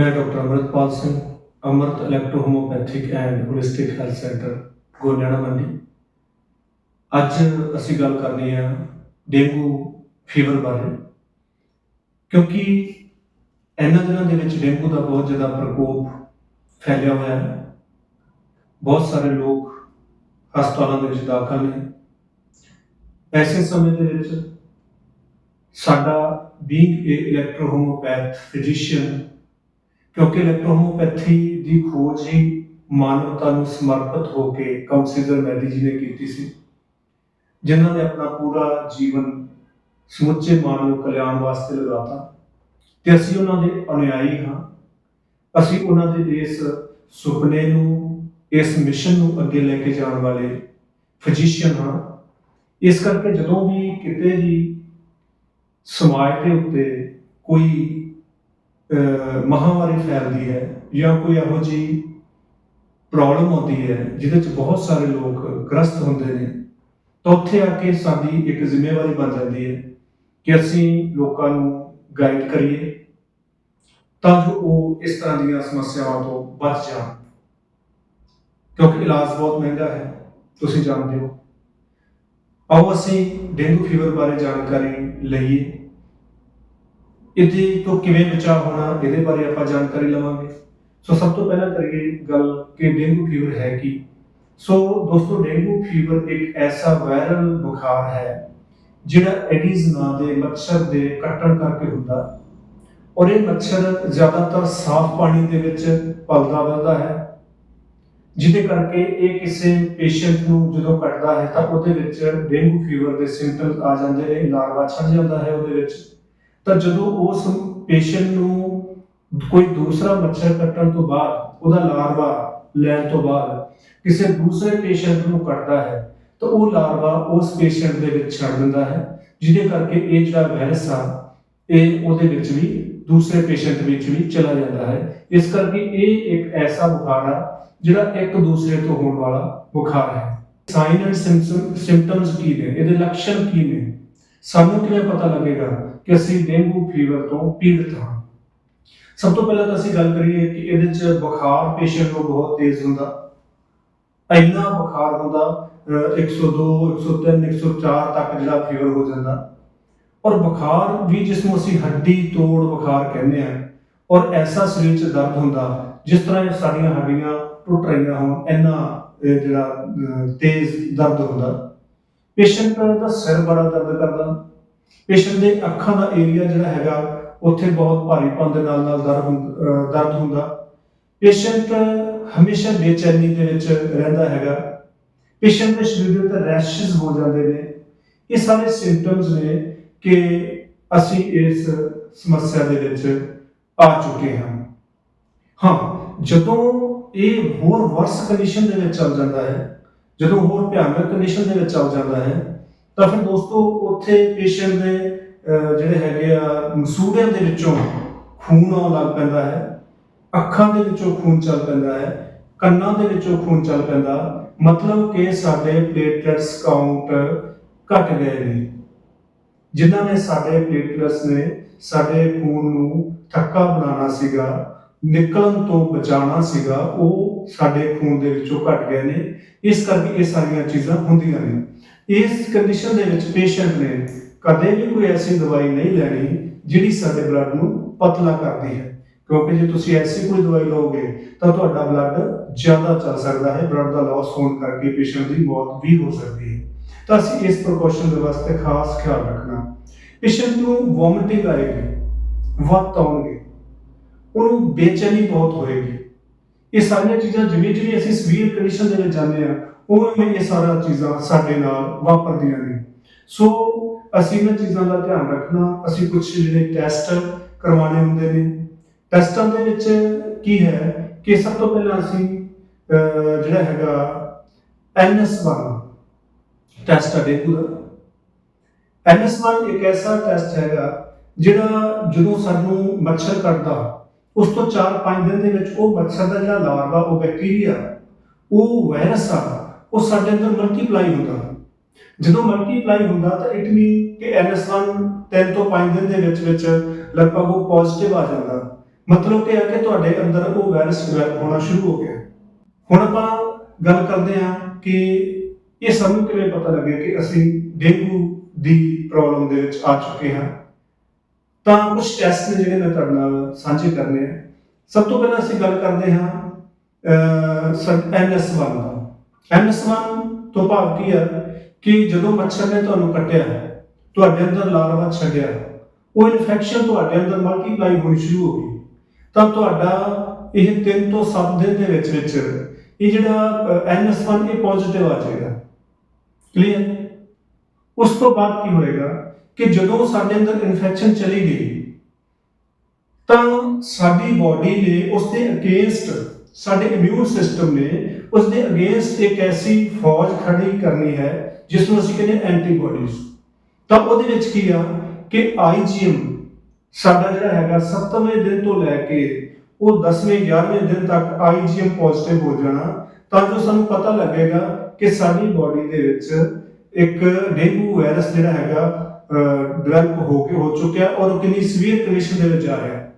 ਮੈਂ doctor Amritpal Singh, Amrit electro homoeopathic and holistic health centre Goniana Mandi. ਅੱਜ ਅਸੀਂ ਗੱਲ ਕਰਨੀ ਆ ਡੇਂਗੂ ਫੀਵਰ ਬਾਰੇ, ਕਿਉਂਕਿ ਇਹਨਾਂ ਦਿਨਾਂ ਦੇ ਵਿੱਚ ਡੇਂਗੂ ਦਾ ਬਹੁਤ ਜ਼ਿਆਦਾ ਪ੍ਰਕੋਪ ਫੈਲਿਆ ਹੋਇਆ ਹੈ। ਬਹੁਤ ਸਾਰੇ ਲੋਕ ਹਸਪਤਾਲਾਂ ਦੇ ਵਿੱਚ ਦਾਖਲ ਨੇ। ਐਸੇ ਸਮੇਂ ਦੇ ਵਿੱਚ ਸਾਡਾ being a electro homeopath physician ਕਿਉਂਕਿ ਇਲੈਕਟ੍ਰੋ ਦੀ ਖੋਜ ਹੀ ਮਾਨਵਤਾ ਨੂੰ ਸਮਰਪਿਤ ਹੋ ਕੇ ਕਾਉਂਸਲਰ ਮੈਡੀ ਜੀ ਨੇ ਕੀਤੀ ਸੀ। ਜਿਨ੍ਹਾਂ ਨੇ ਆਪਣਾ ਪੂਰਾ ਜੀਵਨ ਸਮੁੱਚੇ ਮਾਨਵ ਕਲਿਆਣ ਵਾਸਤੇ ਲਗਾਤਾ। ਤੇ ਅਸੀਂ ਉਹਨਾਂ ਦੇ ਅਨੁਯਾਈ ਹਾਂ। ਅਸੀਂ ਉਹਨਾਂ ਦੇ ਇਸ ਸੁਪਨੇ ਨੂੰ, ਇਸ ਮਿਸ਼ਨ ਨੂੰ ਅੱਗੇ ਲੈ ਕੇ ਜਾਣ ਵਾਲੇ ਫਿਜ਼ੀਸ਼ੀਅਨ ਹਾਂ। ਇਸ ਕਰਕੇ ਜਦੋਂ ਵੀ ਕਿਤੇ ਵੀ ਸਮਾਜ ਦੇ ਉੱਤੇ ਕੋਈ ਮਹਾਮਾਰੀ ਫੈਲਦੀ ਹੈ ਜਾਂ ਕੋਈ ਇਹੋ ਜਿਹੀ ਪ੍ਰੋਬਲਮ ਆਉਂਦੀ ਹੈ ਜਿਹਦੇ 'ਚ ਬਹੁਤ ਸਾਰੇ ਲੋਕ ਗ੍ਰਸਤ ਹੁੰਦੇ ਨੇ, ਤਾਂ ਉੱਥੇ ਆ ਕੇ ਸਾਡੀ ਇੱਕ ਜ਼ਿੰਮੇਵਾਰੀ ਬਣ ਜਾਂਦੀ ਹੈ ਕਿ ਅਸੀਂ ਲੋਕਾਂ ਨੂੰ ਗਾਈਡ ਕਰੀਏ ਤਾਂ ਜੋ ਉਹ ਇਸ ਤਰ੍ਹਾਂ ਦੀਆਂ ਸਮੱਸਿਆਵਾਂ ਤੋਂ ਬਚ ਜਾਣ। ਕਿਉਂਕਿ ਇਲਾਜ ਬਹੁਤ ਮਹਿੰਗਾ ਹੈ, ਤੁਸੀਂ ਜਾਣਦੇ ਹੋ। ਆਓ ਅਸੀਂ ਡੇਂਗੂ ਫੀਵਰ ਬਾਰੇ ਜਾਣਕਾਰੀ ਲਈਏ। ਇਹਦੇ ਤੋਂ ਕਿਵੇਂ ਬਚਾਅ ਹੋਣਾ, ਇਹਦੇ ਬਾਰੇ ਆਪਾਂ ਜਾਣਕਾਰੀ ਲਵਾਂਗੇ। ਸੋ ਸਭ ਤੋਂ ਪਹਿਲਾਂ ਕਰੀਏ ਗੱਲ ਕਿ ਡੇਂਗੂ ਫੀਵਰ ਹੈ ਕੀ। ਸੋ ਦੋਸਤੋ, ਡੇਂਗੂ ਫੀਵਰ ਇੱਕ ਐਸਾ ਵਾਇਰਲ ਬੁਖਾਰ ਹੈ, ਜਿਹੜਾ ਐਡੀਜ਼ ਨਾਂ ਦੇ ਮੱਛਰ ਦੇ ਕੱਟਣ ਕਰਕੇ ਹੁੰਦਾ। ਔਰ ਇਹ ਮੱਛਰ ਜ਼ਿਆਦਾਤਰ ਸਾਫ਼ ਪਾਣੀ ਦੇ ਵਿੱਚ ਪਲਦਾ ਵੱਧਦਾ ਹੈ, ਜਿਹਦੇ ਕਰਕੇ ਇਹ ਕਿਸੇ ਪੇਸ਼ੈਂਟ ਨੂੰ ਜਦੋਂ ਕੱਟਦਾ ਹੈ ਤਾਂ ਉਹਦੇ ਵਿੱਚ ਡੇਂਗੂ ਫੀਵਰ ਦੇ ਸਿੰਪਟਮਸ ਆ ਜਾਂਦੇ ਨੇ ਲਾਰਵਾ ਛੱਡ ਜਾਂਦਾ ਹੈ ਉਹਦੇ ਵਿੱਚ। ਤਾਂ ਜਦੋਂ ਉਸ ਪੇਸ਼ੈਂਟ ਨੂੰ ਕੋਈ ਦੂਸਰਾ ਮੱਛਰ ਕੱਟਣ ਤੋਂ ਬਾਅਦ, ਉਹਦਾ ਲਾਰਵਾ ਲੈਣ ਤੋਂ ਬਾਅਦ ਕਿਸੇ ਦੂਸਰੇ ਪੇਸ਼ੈਂਟ ਨੂੰ ਕੱਟਦਾ ਹੈ, ਤਾਂ ਉਹ ਲਾਰਵਾ ਉਸ ਪੇਸ਼ੈਂਟ ਦੇ ਵਿੱਚ ਛੱਡ ਦਿੰਦਾ ਹੈ, ਜਿਹਦੇ ਕਰਕੇ ਇਹ ਜਿਹੜਾ ਵਾਇਰਸ ਆ, ਇਹ ਉਹਦੇ ਵਿੱਚ ਵੀ, ਦੂਸਰੇ ਪੇਸ਼ੈਂਟ ਵਿੱਚ ਵੀ ਚਲਾ ਜਾਂਦਾ ਹੈ। ਇਸ ਕਰਕੇ ਇਹ ਇੱਕ ਐਸਾ ਬੁਖਾਰ ਆ, ਜਿਹੜਾ ਇੱਕ ਦੂਸਰੇ ਤੋਂ ਹੋਣ ਵਾਲਾ ਬੁਖਾਰ ਹੈ। ਸਾਈਨ ਐਂਡ ਸਿੰਪਟਮਸ ਕੀ ਨੇ? ਇਹਦੇ ਲੱਛਣ ਕੀ ਨੇ? ਸਾਨੂੰ ਕਿਵੇਂ ਪਤਾ ਲੱਗੇਗਾ ਕਿ ਅਸੀਂ ਡੇਂਗੂ ਫੀਵਰ ਤੋਂ ਪੀੜਤ ਹਾਂ? ਸਭ ਤੋਂ ਪਹਿਲਾਂ ਤਾਂ ਅਸੀਂ ਗੱਲ ਕਰੀਏ ਕਿ ਇਹਦੇ 'ਚ ਬੁਖਾਰ ਪੇਸ਼ੈਂਟ ਨੂੰ ਬਹੁਤ ਤੇਜ਼ ਹੁੰਦਾ। ਇੰਨਾ ਬੁਖਾਰ ਹੁੰਦਾ, ਅਹ 102 103 104 ਤੱਕ ਜਿਹੜਾ ਫੀਵਰ ਹੋ ਜਾਂਦਾ। ਔਰ ਬੁਖਾਰ ਵੀ ਜਿਸ ਨੂੰ ਅਸੀਂ ਹੱਡੀ ਤੋੜ ਬੁਖਾਰ ਕਹਿੰਦੇ ਹਾਂ, ਔਰ ਐਸਾ ਸਰੀਰ 'ਚ ਦਰਦ ਹੁੰਦਾ, ਜਿਸ ਤਰ੍ਹਾਂ ਇਹ ਸਾਡੀਆਂ ਹੱਡੀਆਂ ਟੁੱਟ ਰਹੀਆਂ ਹੋਣ, ਇੰਨਾ ਜਿਹੜਾ ਤੇਜ਼ ਦਰਦ ਹੁੰਦਾ। ਪੇਸ਼ੈਂਟ ਦਾ ਸਿਰ ਬੜਾ ਦਰਦ ਕਰਦਾ। ਪੇਸ਼ੈਂਟ ਦੇ ਅੱਖਾਂ ਦਾ ਏਰੀਆ ਜਿਹੜਾ ਹੈਗਾ, ਉੱਥੇ ਬਹੁਤ ਭਾਰੀਪਨ ਦੇ ਨਾਲ ਨਾਲ ਦਰਦ ਹੁੰ- ਦਰਦ ਹੁੰਦਾ। ਪੇਸ਼ੈਂਟ ਹਮੇਸ਼ਾ ਬੇਚੈਨੀ ਦੇ ਵਿੱਚ ਰਹਿੰਦਾ ਹੈਗਾ। ਪੇਸ਼ੈਂਟ ਦੇ ਸਰੀਰ ਦੇ ਉੱਤੇ ਰੈਸ਼ਸ ਹੋ ਜਾਂਦੇ ਨੇ। ਇਹ ਸਾਰੇ ਸਿੰਪਟਮਸ ਨੇ ਕਿ ਅਸੀਂ ਇਸ ਸਮੱਸਿਆ ਦੇ ਵਿੱਚ ਆ ਚੁੱਕੇ ਹਾਂ। ਹਾਂ, ਜਦੋਂ ਇਹ ਹੋਰ ਵਰਸ ਕੰਡੀਸ਼ਨ ਦੇ ਵਿੱਚ ਚੱਲ ਜਾਂਦਾ ਹੈ ਜਦੋਂ ਹੋਰ ਭਿਆਨਕ ਕੰਡੀਸ਼ਨ ਦੇ ਵਿੱਚ ਚੱਲ ਜਾਂਦਾ ਹੈ, ਤਾਂ ਫਿਰ ਦੋਸਤੋ ਉੱਥੇ ਪੇਸ਼ੈਂਟ ਦੇ ਜਿਹੜੇ ਹੈਗੇ ਆ ਮਸੂੜਿਆਂ ਦੇ ਵਿੱਚੋਂ ਖੂਨ ਆਉਣ ਲੱਗ ਪੈਂਦਾ ਹੈ, ਅੱਖਾਂ ਦੇ ਵਿੱਚੋਂ ਖੂਨ ਚੱਲ ਪੈਂਦਾ ਹੈ, ਕੰਨਾਂ ਦੇ ਵਿੱਚੋਂ ਖੂਨ ਚੱਲ ਪੈਂਦਾ, ਮਤਲਬ ਕਿ ਸਾਡੇ ਪਲੇਟਲੈਟਸ ਕਾਊਂਟ ਘਟ ਗਏ ਨੇ। ਜਿਨ੍ਹਾਂ ਨੇ ਸਾਡੇ ਪਲੇਟਲੈਟਸ ਨੇ ਸਾਡੇ ਖੂਨ ਨੂੰ ਥੱਕਾ ਬਣਾਉਣਾ ਸੀਗਾ ਨਿਕਲਣ ਤੋਂ ਬਚਾਉਣਾ ਸੀਗਾ, ਉਹ ਸਾਡੇ ਖੂਨ ਦੇ ਵਿੱਚੋਂ ਘਟ ਗਏ ਨੇ। ਇਸ ਕਰਕੇ ਇਹ ਸਾਰੀਆਂ ਚੀਜ਼ਾਂ ਹੁੰਦੀਆਂ ਨੇ। ਇਸ ਕੰਡੀਸ਼ਨ ਦੇ ਵਿੱਚ ਪੇਸ਼ੈਂਟ ਨੇ ਕਦੇ ਵੀ ਕੋਈ ਐਸੀ ਦਵਾਈ ਨਹੀਂ ਲੈਣੀ ਜਿਹੜੀ ਸਾਡੇ ਬਲੱਡ ਨੂੰ ਪਤਲਾ ਕਰਦੀ ਹੈ। ਕਿਉਂਕਿ ਜੇ ਤੁਸੀਂ ਐਸੀ ਕੋਈ ਦਵਾਈ ਲਓਗੇ, ਤਾਂ ਤੁਹਾਡਾ ਬਲੱਡ ਜ਼ਿਆਦਾ ਚੱਲ ਸਕਦਾ ਹੈ। ਬਲੱਡ ਦਾ ਲਾਸ ਹੋਣ ਕਰਕੇ ਪੇਸ਼ੈਂਟ ਦੀ ਮੌਤ ਵੀ ਹੋ ਸਕਦੀ ਹੈ। ਤਾਂ ਅਸੀਂ ਇਸ ਪ੍ਰੀਕਾਸ਼ਨ ਦੇ ਵਾਸਤੇ ਖਾਸ ਖਿਆਲ ਰੱਖਣਾ। ਪੇਸ਼ੈਂਟ ਨੂੰ ਵੋਮਿਟਿੰਗ ਆਏਗੀ ਵਕਤ ਆਉਣਗੇ। ਉਹਨੂੰ ਬੇਚੈਨੀ ਬਹੁਤ ਹੋਏਗੀ। ਇਹ ਸਾਰੀਆਂ ਚੀਜ਼ਾਂ ਜਿਵੇਂ ਜਿਵੇਂ ਅਸੀਂ ਸਵੀਰ ਕੰਡੀਸ਼ਨ ਦੇ ਵਿੱਚ ਜਾਂਦੇ ਆ ਉਵੇਂ ਇਹ ਸਾਰਾ ਚੀਜ਼ਾਂ ਸਾਡੇ ਨਾਲ ਵਾਪਰਦੀਆਂ ਨੇ। ਸੋ ਅਸੀਂ ਇਹਨਾਂ ਚੀਜ਼ਾਂ ਦਾ ਧਿਆਨ ਰੱਖਣਾ, ਅਸੀਂ ਕੁਝ ਜਿਹੜੇ ਟੈਸਟ ਕਰਵਾਉਣੇ ਹੁੰਦੇ ਨੇ। ਟੈਸਟਾਂ ਦੇ ਵਿੱਚ ਕੀ ਹੈ ਕਿ ਸਭ ਤੋਂ ਪਹਿਲਾਂ ਅਸੀਂ ਜਿਹੜਾ ਹੈਗਾ NS1 ਟੈਸਟ ਹੈ ਡੇਂਗੂ ਦਾ। NS1 ਇੱਕ ਐਸਾ ਟੈਸਟ ਹੈਗਾ ਜਿਹੜਾ ਜਦੋਂ ਸਾਨੂੰ ਮੱਛਰ ਕਰਦਾ ਉਸ ਤੋਂ 4-5 ਦਿਨ ਦੇ ਵਿੱਚ ਉਹ ਮੱਛਰ ਦਾ ਜਿਹੜਾ ਲਾਰਵਾ, ਉਹ ਬੈਕਟੀਰੀਆ ਉਹ ਵਾਇਰਸ ਆ, ਉਹ ਸਾਡੇ ਅੰਦਰ ਮਲਟੀਪਲਾਈ ਹੁੰਦਾ। ਜਦੋਂ ਮਲਟੀਪਲਾਈ ਹੁੰਦਾ ਤਾਂ ਇਟ ਮੀਨ ਕਿ NS1 3 ਤੋਂ 5 ਦਿਨ ਦੇ ਵਿੱਚ ਵਿੱਚ ਲਗਭਗ ਉਹ ਪੋਜ਼ਿਟਿਵ ਆ ਜਾਂਦਾ। ਮਤਲਬ ਇਹ ਹੈ ਕਿ ਤੁਹਾਡੇ ਅੰਦਰ ਉਹ ਵਾਇਰਸ ਹੋਣਾ ਸ਼ੁਰੂ ਹੋ ਗਿਆ। ਹੁਣ ਆਪਾਂ ਗੱਲ ਕਰਦੇ ਹਾਂ ਕਿ ਇਹ ਸਾਨੂੰ ਕਿਵੇਂ ਪਤਾ ਲੱਗਿਆ ਕਿ ਅਸੀਂ ਡੇਂਗੂ ਦੀ ਪ੍ਰੋਬਲਮ ਦੇ ਵਿੱਚ ਆ ਚੁੱਕੇ ਹਾਂ। ਤਾਂ ਕੁਝ ਟੈਸਟ ਨੇ ਜਿਹੜੇ ਮੈਂ ਤੁਹਾਡੇ ਨਾਲ ਸਾਂਝੇ ਕਰਨੇ ਆ, ਸਭ ਤੋਂ ਪਹਿਲਾਂ ਅਸੀਂ ਗੱਲ ਕਰਦੇ ਹਾਂ NS1 ਦਾ। NS1 ਤੋਂ ਭਾਵ ਕੀ ਹੈ ਕਿ ਜਦੋਂ ਮੱਛਰ ਨੇ ਤੁਹਾਨੂੰ ਕੱਟਿਆ, ਤੁਹਾਡੇ ਅੰਦਰ ਲਾਰਵਾ ਛੱਡਿਆ, ਉਹ ਇਨਫੈਕਸ਼ਨ ਤੁਹਾਡੇ ਅੰਦਰ ਮਲਟੀਪਲਾਈ ਹੋਣੀ ਸ਼ੁਰੂ ਹੋ ਗਈ। ਤਾਂ ਤੁਹਾਡਾ ਇਹ 3 ਤੋਂ 7 ਦਿਨ ਦੇ ਵਿੱਚ ਵਿੱਚ ਇਹ ਜਿਹੜਾ NS1 ਇਹ ਪੋਜ਼ਿਟਿਵ ਆ ਜਾਏਗਾ। ਕਲੀਅਰ ਉਸ ਤੋਂ ਬਾਅਦ ਕੀ ਹੋਏਗਾ? ਕਿ ਜਦੋਂ ਸਾਡੇ ਅੰਦਰ ਇਨਫੈਕਸ਼ਨ ਚਲੀ ਗਈ, ਤਾਂ ਸਾਡੀ ਬਾਡੀ ਨੇ ਉਸ ਦੇ ਅਗੇਂਸਟ ਸਾਡੇ ਇਮਿਊਨ ਸਿਸਟਮ ਨੇ ਉਸ ਦੇ ਅਗੇਂਸਟ ਇੱਕ ਐਸੀ ਫੌਜ ਖੜੀ ਕਰਨੀ ਹੈ, ਜਿਸ ਨੂੰ ਅਸੀਂ ਕਹਿੰਦੇ ਐਂਟੀਬਾਡੀਜ਼ ਤਾਂ ਉਹਦੇ ਵਿੱਚ ਕੀ ਆ ਕਿ IgM ਸਾਡਾ ਜਿਹੜਾ ਹੈਗਾ 7ਵੇਂ ਦਿਨ ਤੋਂ ਲੈ ਕੇ ਉਹ 10ਵੇਂ 11ਵੇਂ ਦਿਨ ਤੱਕ IgM ਪੋਜ਼ਿਟਿਵ ਹੋ ਜਾਣਾ, ਤਾਂ ਜੋ ਸਾਨੂੰ ਪਤਾ ਲੱਗੇਗਾ ਕਿ ਸਾਡੀ ਬਾਡੀ ਦੇ ਵਿੱਚ ਇੱਕ ਡੇਂਗੂ ਵਾਇਰਸ ਜਿਹੜਾ ਹੈਗਾ ਡਿਵੈਲਪ ਹੋ ਕੇ ਹੋ ਚੁੱਕਿਆ ਔਰ ਉਹ ਕਿੰਨੀ ਸੀਵੀਅਰ ਕੰਡੀਸ਼ਨ ਦੇ ਵਿੱਚ ਆ ਰਿਹਾ ਹੈ।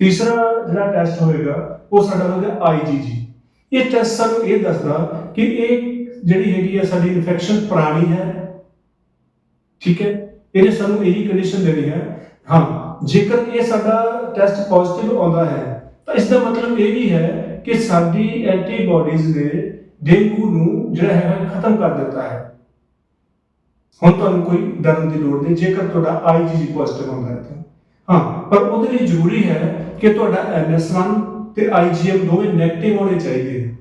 ਤੀਸਰਾ ਜਿਹੜਾ ਟੈਸਟ ਹੋਏਗਾ, ਉਹ ਸਾਡਾ ਹੋਏਗਾ IgG ਇਹ ਟੈਸਟ ਸਾਨੂੰ ਇਹ ਦੱਸਦਾ ਕਿ ਇਹ ਜਿਹੜੀ ਹੈਗੀ ਹੈ ਸਾਡੀ ਇਨਫੈਕਸ਼ਨ ਪੁਰਾਣੀ ਹੈ। ਠੀਕ ਹੈ? ਇਹਨੇ ਸਾਨੂੰ ਇਹੀ ਕੰਡੀਸ਼ਨ ਦੇਣੀ ਹੈ। ਹਾਂ, ਜੇਕਰ ਇਹ ਸਾਡਾ ਟੈਸਟ ਪੋਜ਼ਿਟਿਵ ਆਉਂਦਾ ਹੈ, ਤਾਂ ਇਸ ਦਾ ਮਤਲਬ ਇਹ ਵੀ ਹੈ ਕਿ ਸਾਡੀ ਐਂਟੀਬਾਡੀਜ਼ ਨੇ ਡੇਂਗੂ ਨੂੰ ਜਿਹੜਾ ਹੈ ਖਤਮ ਕਰ ਦਿੱਤਾ ਹੈ। ਹੁਣ ਤੁਹਾਨੂੰ ਕੋਈ ਡਰਨ ਦੀ ਲੋੜ ਨਹੀਂ, ਜੇਕਰ ਤੁਹਾਡਾ IgG ਪੋਜ਼ਿਟਿਵ ਹੁੰਦਾ ਹੈ ਤਾਂ। ਹਾਂ, ਪਰ ਉਹਦੇ ਲਈ ਜ਼ਰੂਰੀ ਹੈ ਕਿ ਤੁਹਾਡਾ NS1 ਤੇ IgM ਦੋਵੇਂ 네ਗੇਟਿਵ ਹੋਣੇ ਚਾਹੀਦੇ ਹਨ।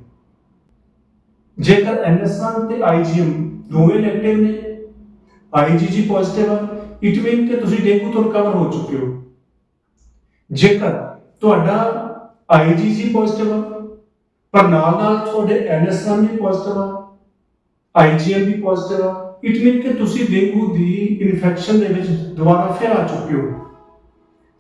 ਜੇਕਰ NS1 ਤੇ IgM ਦੋਵੇਂ 네ਗੇਟਿਵ ਨੇ IgG ਪੋਜ਼ਿਟਿਵ ਆ ਇਟ ਮੀਨ ਕਿ ਤੁਸੀਂ ਡੇਂਗੂ ਤੋਂ ਰਿਕਵਰ ਹੋ ਚੁੱਕੇ ਹੋ। ਜੇਕਰ ਤੁਹਾਡਾ IgG ਪੋਜ਼ਿਟਿਵ ਆ, ਪਰ ਨਾਲ ਨਾਲ ਤੁਹਾਡੇ NS1 ਵੀ ਪੋਜ਼ਿਟਿਵ ਆ IgM ਵੀ ਪੋਜ਼ਿਟਿਵ ਆ ਇਟ ਮੀਨ ਕਿ ਤੁਸੀਂ ਡੇਂਗੂ ਦੀ ਇਨਫੈਕਸ਼ਨ ਦੇ ਵਿੱਚ ਦੁਬਾਰਾ ਫਿਰ ਆ ਚੁੱਕੇ ਹੋ।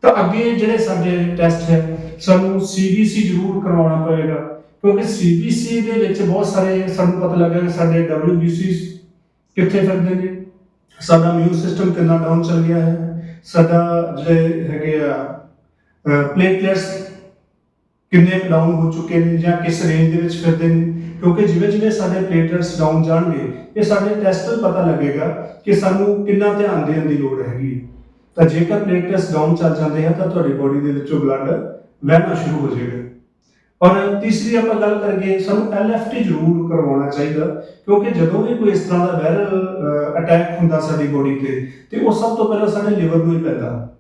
ਤਾਂ ਅੱਗੇ ਜਿਹੜੇ ਸਾਡੇ ਟੈਸਟ ਹੈ, ਸਾਨੂੰ CBC ਜ਼ਰੂਰ ਕਰਵਾਉਣਾ ਪਵੇਗਾ, ਕਿਉਂਕਿ CBC ਦੇ ਵਿੱਚ ਬਹੁਤ ਸਾਰੇ ਸਾਨੂੰ ਪਤਾ ਲੱਗਾ ਕਿ ਸਾਡੇ WBCs ਕਿੱਥੇ ਫਿਰਦੇ ਨੇ। ਸਾਡਾ ਇਮਿਊਨ ਸਿਸਟਮ ਕਿੰਨਾ ਡਾਊਨ ਚੱਲ ਗਿਆ ਹੈ। ਸਾਡਾ ਜਿਹੜੇ ਹੈਗੇ ਆ ਪਲੇਟਲੈਟਸ ਕਿੰਨੇ ਡਾਊਨ ਹੋ ਚੁੱਕੇ ਨੇ ਜਾਂ ਕਿਸ ਰੇਂਜ ਦੇ ਵਿੱਚ ਫਿਰਦੇ ਨੇ? ਕਿਉਂਕਿ ਜਿਵੇਂ ਜਿਵੇਂ ਸਾਡੇ ਪਲੇਟਲੈਟਸ ਡਾਊਨ ਜਾਣਗੇ, ਇਹ ਸਾਡੇ ਟੈਸਟ ਤੋਂ ਪਤਾ ਲੱਗੇਗਾ ਕਿ ਸਾਨੂੰ ਕਿੰਨਾ ਧਿਆਨ ਦੇਣ ਦੀ ਲੋੜ ਹੈਗੀ ਹੈ। ਤਾਂ ਜੇਕਰ ਪਲੇਟਲੈਟਸ ਡਾਊਨ ਚੱਲ ਜਾਂਦੇ ਹਨ ਤਾਂ ਤੁਹਾਡੀ ਬੋਡੀ ਦੇ ਵਿੱਚੋਂ ਬਲੱਡ ਵਹਿਣਾ ਸ਼ੁਰੂ ਹੋ ਜਾਏਗਾ। ਔਰ ਤੀਸਰੀ ਆਪਾਂ ਗੱਲ ਕਰੀਏ, ਸਾਨੂੰ ਐਲਐਫਟੀ ਜ਼ਰੂਰ ਕਰਵਾਉਣਾ ਚਾਹੀਦਾ, ਕਿਉਂਕਿ ਜਦੋਂ ਵੀ ਕੋਈ ਇਸ ਤਰ੍ਹਾਂ ਦਾ ਵਾਇਰਲ ਅਟੈਕ ਹੁੰਦਾ ਸਾਡੀ ਬੋਡੀ ਤੇ ਤੇ ਉਹ ਸਭ ਤੋਂ ਪਹਿਲਾਂ ਸਾਡੇ ਲਿਵਰ ਨੂੰ ਹੀ ਪੈਂਦਾ।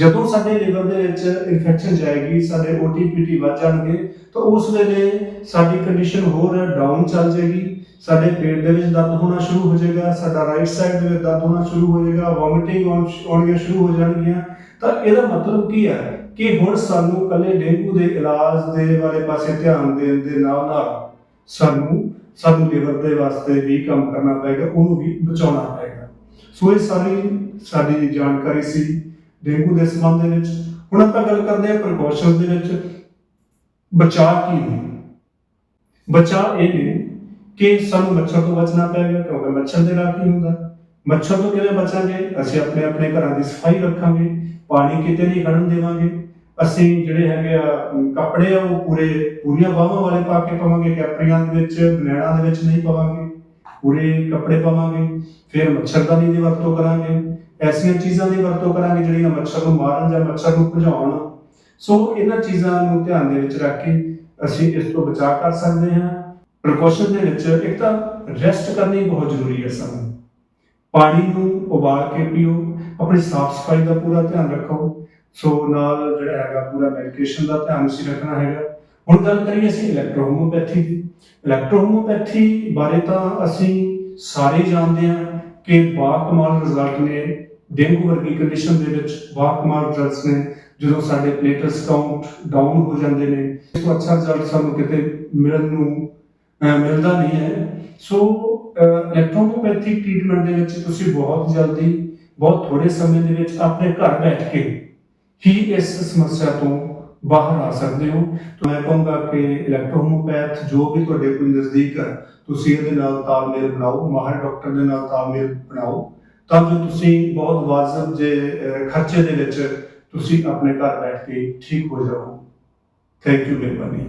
ਜਦੋਂ ਸਾਡੇ ਲਿਵਰ ਦੇ ਵਿੱਚ ਇਨਫੈਕਸ਼ਨ ਜਾਏਗੀ, ਸਾਡੇ OTPT ਵੱਧ ਜਾਣਗੇ, ਤਾਂ ਉਸ ਵੇਲੇ ਸਾਡੀ ਕੰਡੀਸ਼ਨ ਹੋਰ ਡਾਊਨ ਚੱਲ ਜਾਏਗੀ। ਸਾਡੇ ਪੇਟ ਦੇ ਵਿੱਚ ਦਰਦ ਹੋਣਾ ਸ਼ੁਰੂ ਹੋ ਜਾਏਗਾ, ਸਾਡਾ ਰਾਈਟ ਸਾਈਡ ਦੇ ਵਿੱਚ ਦਰਦ ਹੋਣਾ ਸ਼ੁਰੂ ਹੋ ਜਾਏਗਾ ਵੋਮਿਟਿੰਗ ਆਉਣੀਆਂ ਸ਼ੁਰੂ ਹੋ ਜਾਣਗੀਆਂ। ਤਾਂ ਇਹਦਾ ਮਤਲਬ ਕੀ ਹੈ ਕਿ ਹੁਣ ਸਾਨੂੰ ਕੱਲੇ ਡੇਂਗੂ ਦੇ ਇਲਾਜ ਦੇ ਵਾਲੇ ਪਾਸੇ ਧਿਆਨ ਦੇਣ ਦੇ ਨਾਲ ਨਾਲ ਸਾਨੂੰ ਸਾਨੂੰ ਲਿਵਰ ਦੇ ਵਾਸਤੇ ਵੀ ਕੰਮ ਕਰਨਾ ਪਏਗਾ, ਉਹਨੂੰ ਵੀ ਬਚਾਉਣਾ ਪਏਗਾ। ਸੋ ਇਹ ਸਾਰੀ ਸਾਡੀ ਜਾਣਕਾਰੀ ਸੀ। ਡੇਂਗੂ ਦੇ ਸੰਬੰਧ ਦੇ ਵਿੱਚ। ਹੁਣ ਆਪਾਂ ਗੱਲ ਕਰਦੇ ਹਾਂ ਪ੍ਰੀਕਾਸ਼ਨਸ ਦੇ ਵਿੱਚ। ਬਚਾਅ ਕੀ ਨੇ? ਬਚਾਅ ਇਹ ਨੇ ਕਿ ਸਾਨੂੰ ਮੱਛਰ ਤੋਂ ਬਚਣਾ ਪਏਗਾ ਕਿਉਂਕਿ ਮੱਛਰ ਦੇ ਨਾਲ ਕੀ ਹੁੰਦਾ? ਮੱਛਰ ਤੋਂ ਕਿਵੇਂ ਬਚਾਂਗੇ? ਅਸੀਂ ਆਪਣੇ ਆਪਣੇ ਘਰਾਂ ਦੀ ਸਫ਼ਾਈ ਰੱਖਾਂਗੇ, ਪਾਣੀ ਕਿਤੇ ਨਹੀਂ ਖੜਨ ਦੇਵਾਂਗੇ। ਅਸੀਂ ਜਿਹੜੇ ਹੈਗੇ ਆ ਕੱਪੜੇ ਆ, ਉਹ ਪੂਰੇ, ਪੂਰੀਆਂ ਬਾਹਾਂ ਵਾਲੇ ਪਾ ਕੇ ਪਾਵਾਂਗੇ, ਕੈਪਰੀਆਂ ਦੇ ਵਿੱਚ, ਬਨੈਣਾ ਦੇ ਵਿੱਚ ਨਹੀਂ ਪਾਵਾਂਗੇ। ਪੂਰੇ ਕੱਪੜੇ ਪਾਵਾਂਗੇ, ਫਿਰ ਮੱਛਰਦਾਨੀ ਦੀ ਵਰਤੋਂ ਕਰਾਂਗੇ। ਐਸੀਆਂ ਚੀਜ਼ਾਂ ਦੀ ਵਰਤੋਂ ਕਰਾਂਗੇ ਜਿਹੜੀਆਂ ਮੱਛਰ ਨੂੰ ਮਾਰਨ ਜਾਂ ਮੱਛਰ ਨੂੰ ਭਜਾਉਣ। ਸੋ ਇਹਨਾਂ ਚੀਜ਼ਾਂ ਨੂੰ ਧਿਆਨ ਦੇ ਵਿੱਚ ਰੱਖ ਕੇ ਅਸੀਂ ਇਸ ਤੋਂ ਬਚਾਅ ਕਰ ਸਕਦੇ ਹਾਂ। ਪ੍ਰੀਕਾਸ਼ਨ ਦੇ ਵਿੱਚ ਇੱਕ ਤਾਂ ਰੈਸਟ ਕਰਨੀ ਬਹੁਤ ਜ਼ਰੂਰੀ ਹੈ ਸਾਨੂੰ ਪਾਣੀ ਨੂੰ ਉਬਾਲ ਕੇ ਪੀਓ, ਆਪਣੀ ਸਾਫ਼ ਸਫ਼ਾਈ ਦਾ ਪੂਰਾ ਧਿਆਨ ਰੱਖੋ। ਸੋ ਨਾਲ ਜਿਹੜਾ ਹੈਗਾ ਪੂਰਾ ਮੈਡੀਕੇਸ਼ਨ ਦਾ ਧਿਆਨ ਅਸੀਂ ਰੱਖਣਾ ਹੈਗਾ। ਹੁਣ ਗੱਲ ਕਰੀਏ ਅਸੀਂ ਇਲੈਕਟ੍ਰੋਹੋਮੋਪੈਥੀ ਦੀ। ਇਲੈਕਟ੍ਰੋਹੋਮੋਪੈਥੀ ਬਾਰੇ ਤਾਂ ਅਸੀਂ ਸਾਰੇ ਜਾਣਦੇ ਹਾਂ ਕਿ ਬਾਕਮਾਲ ਰਿਜ਼ਲਟ ਨੇ ਡੇਂਗੂ ਵਰਗੀ ਕੰਡੀਸ਼ਨ ਦੇ ਵਿੱਚ ਬਾਕਮਾਲ ਰਿਜ਼ਲਟਸ ਨੇ, ਜਦੋਂ ਸਾਡੇ ਪਲੇਟਲਸ ਕਾਊਂਟ ਡਾਊਨ ਹੋ ਜਾਂਦੇ ਨੇ, ਇਸ ਤੋਂ ਅੱਛਾ ਰਿਜ਼ਲਟ ਸਾਨੂੰ ਕਿਤੇ ਮਿਲਣ ਨੂੰ ਮਿਲਦਾ ਨਹੀਂ ਹੈ। ਸੋ ਇਲੈਕਟ੍ਰੋਹੋਮੋਪੈਥੀ ਟ੍ਰੀਟਮੈਂਟ ਦੇ ਵਿੱਚ ਤੁਸੀਂ ਬਹੁਤ ਜਲਦੀ, ਬਹੁਤ ਥੋੜੇ ਸਮੇਂ ਦੇ ਵਿੱਚ ਆਪਣੇ ਘਰ ਬੈਠ ਕੇ ਹੀ ਇਸ ਸਮੱਸਿਆ ਤੋਂ ਬਾਹਰ ਆ ਸਕਦੇ ਹੋ। ਤਾਂ ਮੈਂ ਕਹੂੰਗਾ ਕਿ ਇਲੈਕਟ੍ਰੋਹੋਮੋਪੈਥ ਜੋ ਵੀ ਤੁਹਾਡੇ ਕੋਲ ਨਜ਼ਦੀਕ ਹੈ, ਤੁਸੀਂ ਇਹਦੇ ਨਾਲ ਤਾਲਮੇਲ ਬਣਾਓ ਮਾਹਰ ਡਾਕਟਰ ਦੇ ਨਾਲ ਤਾਲਮੇਲ ਬਣਾਓ। ਤਾਂ ਜੋ ਤੁਸੀਂ ਬਹੁਤ ਵਾਜਬ ਜੇ ਖਰਚੇ ਦੇ ਵਿੱਚ ਤੁਸੀਂ ਆਪਣੇ ਘਰ ਬੈਠ ਕੇ ਠੀਕ ਹੋ ਜਾਓ। ਥੈਂਕ ਯੂ ਮਿਹਰਬਾਨੀ